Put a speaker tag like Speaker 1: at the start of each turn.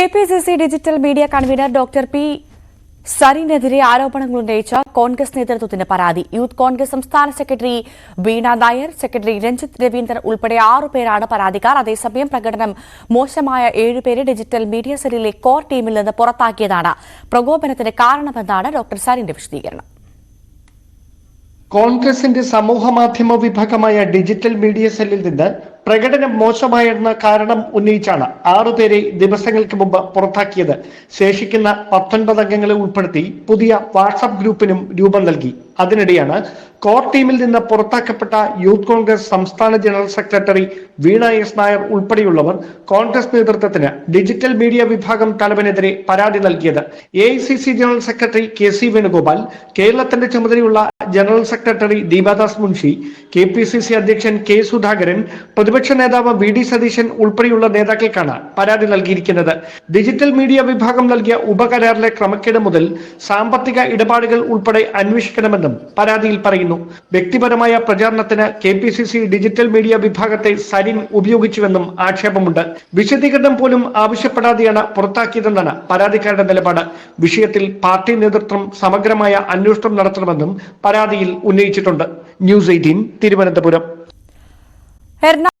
Speaker 1: K P C C digital media convener doctor P സരിനെതിരെ ആരോപണങ്ങൾ ഉന്നയിച്ച കോൺഗ്രസ് നേതൃത്വത്തിന്റെ പരാതി. യൂത്ത് കോൺഗ്രസ് സംസ്ഥാന സെക്രട്ടറി വീണ നായർ സെക്രട്ടറി രഞ്ജിത്ത് രവീന്ദ്രൻ ഉൾപ്പെടെ ആറുപേരാണ് പരാതിക്കാർ. അതേസമയം പ്രകടനം മോശമായ ഏഴുപേരെ ഡിജിറ്റൽ മീഡിയ സെല്ലിലെ കോർ ടീമിൽ നിന്ന് പുറത്താക്കിയതാണ്. പ്രകോപനത്തിന് കാരണമെന്നാണ് ഡോക്ടർ സരിന്റെ വിശദീകരണം.
Speaker 2: കോൺഗ്രസിന്റെ സമൂഹ മാധ്യമ വിഭാഗമായ ഡിജിറ്റൽ മീഡിയ സെല്ലിൽ നിന്ന് പ്രകടനം മോശമായെന്ന കാരണം ഉന്നയിച്ചാണ് ആറുപേരെ ദിവസങ്ങൾക്ക് മുമ്പ് പുറത്താക്കിയത്. ശേഷിക്കുന്ന പത്തൊൻപത് അംഗങ്ങളെ ഉൾപ്പെടുത്തി പുതിയ വാട്സാപ്പ് ഗ്രൂപ്പിനും രൂപം നൽകി. അതിനിടെയാണ് കോർ ടീമിൽ നിന്ന് പുറത്താക്കപ്പെട്ട യൂത്ത് കോൺഗ്രസ് സംസ്ഥാന general secretary Veena S Nair ഉൾപ്പെടെയുള്ളവർ കോൺഗ്രസ് നേതൃത്വത്തിന് ഡിജിറ്റൽ മീഡിയ വിഭാഗം തലവനെതിരെ പരാതി നൽകിയത്. A general secretary K C Venugopal കേരളത്തിന്റെ ചുമതലയുള്ള general secretary Deepa Das Munshi K P C C അധ്യക്ഷൻ കെ സുധാകരൻ പ്രതിപക്ഷ നേതാവ് വി ഡി സതീശൻ ഉൾപ്പെടെയുള്ള നേതാക്കൾക്കാണ് പരാതി നൽകിയിരിക്കുന്നത്. ഡിജിറ്റൽ മീഡിയ വിഭാഗം നൽകിയ ഉപകരാറിലെ ക്രമക്കേട് മുതൽ സാമ്പത്തിക ഇടപാടുകൾ ഉൾപ്പെടെ അന്വേഷിക്കണമെന്നും പരാതിയിൽ പറയുന്നു. വ്യക്തിപരമായ പ്രചാരണത്തിന് K P C C digital media വിഭാഗത്തെ സരിൻ ഉപയോഗിച്ചുവെന്നും ആക്ഷേപമുണ്ട്. വിശദീകരണം പോലും ആവശ്യപ്പെടാതെയാണ് പുറത്താക്കിയതെന്നാണ് പരാതിക്കാരുടെ നിലപാട്. വിഷയത്തിൽ പാർട്ടി നേതൃത്വം സമഗ്രമായ അന്വേഷണം നടത്തണമെന്നും പരാതിയിൽ ഉന്നയിച്ചിട്ടുണ്ട്. News eighteen Thiruvananthapuram.